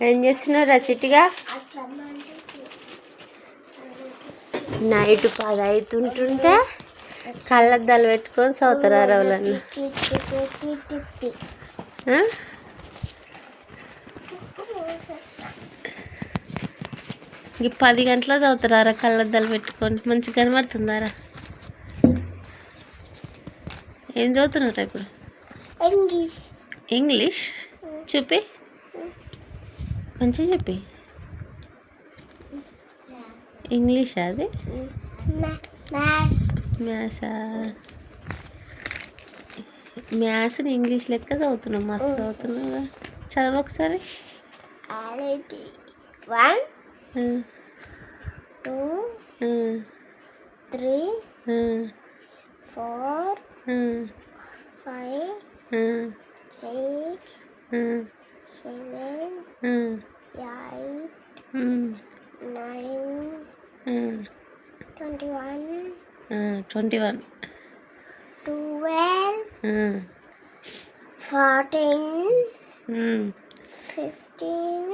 ఏం చేస్తున్నారా చిట్టిగా నైట్ పది అవుతుంటుంటే కళ్ళద్దాలు పెట్టుకొని చదువుతారా రవులన్న ఈ పది గంటల చదువుతారా కళ్ళద్దాలు పెట్టుకొని? మంచిగా కనబడుతుందారా? ఏం చదువుతున్నారా ఇప్పుడు ఇంగ్లీష్ ఇంగ్లీష్ చూపి మంచిగా చెప్పి. ఇంగ్లీష్ అది? మ్యాథ్స్ మ్యాథ్సా మ్యాథ్స్ని ఇంగ్లీష్ లెక్క చదువుతున్నాం మస్తు చదువుతున్నావు చదవ ఒకసారి. One two three four seven nine twenty one twenty one twelve fourteen fifteen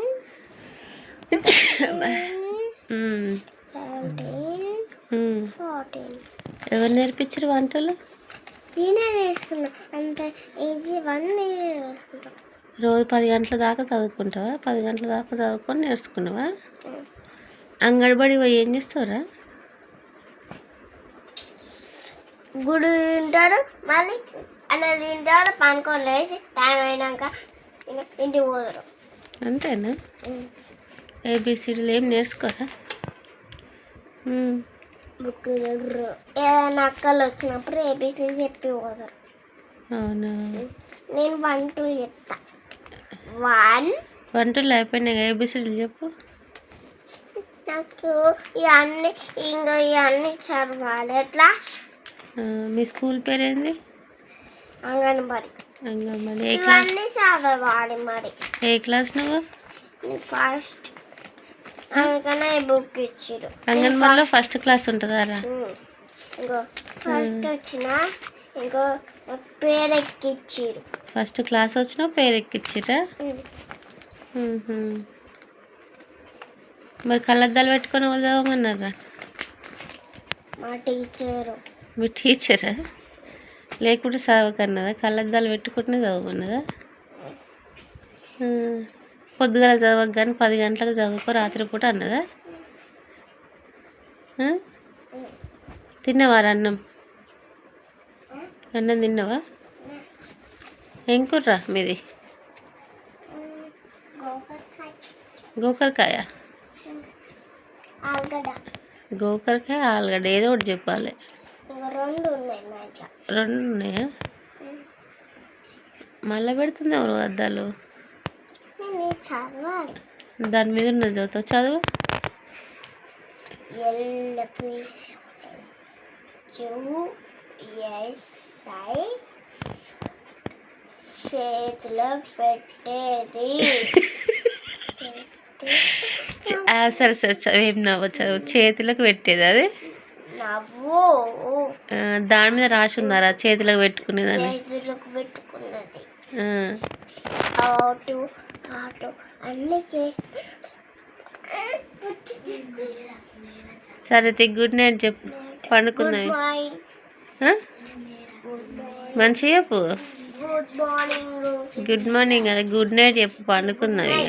seventeen. Fourteen ఎవరు నేర్పించారు వంటలు? నేనే వేసుకున్నా. అంత ఈజీ వన్ నేనే వేసుకుంటా. రోజు పది గంటల దాకా చదువుకుంటావా? పది గంటల దాకా చదువుకొని నేర్చుకున్నావా? అంగన్వాడి పోయి ఏం చేస్తావురా? గుడి తింటారు మళ్ళీ అన్నం తింటారు పనుకొని లేచి టైం అయినాక ఇంటికి పోతారు. అంతేనా? ఏబిసిడీలు ఏం నేర్చుకోరా? దగ్గర ఏదైనా అక్కలు వచ్చినప్పుడు ఏబీసీ చెప్పి పోతారు అవునా? నేను వన్ టూ చెప్తా. వన్ వంటలు అయిపోయినాయి ఏబిసిడీలు చెప్పు. నాకు ఇవన్నీ ఇంకా ఇవన్నీ చదవాలి. ఎట్లా? మీ స్కూల్ పేరు ఏంది అంగన్వాడి. అంగన్వాడి. ఏ క్లాస్? ఇవన్నీ చదవాలి మరి. ఏ క్లాస్ నువ్వు? ఫస్ట్ అందుకనే ఈ బుక్ ఇచ్చిరు. అంగన్వాడిలో ఫస్ట్ క్లాస్ ఉంటుందారా. ఇంకో ఫస్ట్ వచ్చిన ఇంకో పేరు ఎక్కిచ్చిరు ఫస్ట్ క్లాస్ వచ్చినా పేరు ఎక్కిచ్చిరా. మరి కళ్ళద్దాలు పెట్టుకొని వాళ్ళు చదవమన్నారా? మా టీచరు. మీ టీచరా? లేకుంటే చదవకన్నదా కళ్ళద్దాలు పెట్టుకుంటేనే చదవమన్నదా. పొద్దుగాల చదవక కానీ పది గంటలకు చదువుకో రాత్రిపూట అన్నదా? తిన్నావారా అన్నం? అన్నం తిన్నావా? ఏం కుర్రా మీది? గోకరకాయ. గోకరకాయ ఆలుగడ్డ ఏదో ఒకటి చెప్పాలి. రెండు ఉన్నాయి మళ్ళీ పెడుతుంది ఎవరు అద్దాలు. చదవాలి. దాని మీద ఉన్నది చదువుతావు? చదువు. చేతిలో పెట్టేది. సరే సరే ఏం నవ్వు చదువు. చేతులకు పెట్టేది అది? నవ్వు. దాని మీద రాసి ఉందారా చేతులకు పెట్టుకునేదని చేతులకు పెట్టుకున్నది. అటు అన్ని చేసి సరే తి గుడ్ నైట్ చెప్పు. మార్నింగ్. మంచిగా చెప్పు. Good morning. గుడ్ మార్నింగ్ అది గుడ్ నైట్ చెప్పు పండుకుందాం ఇక.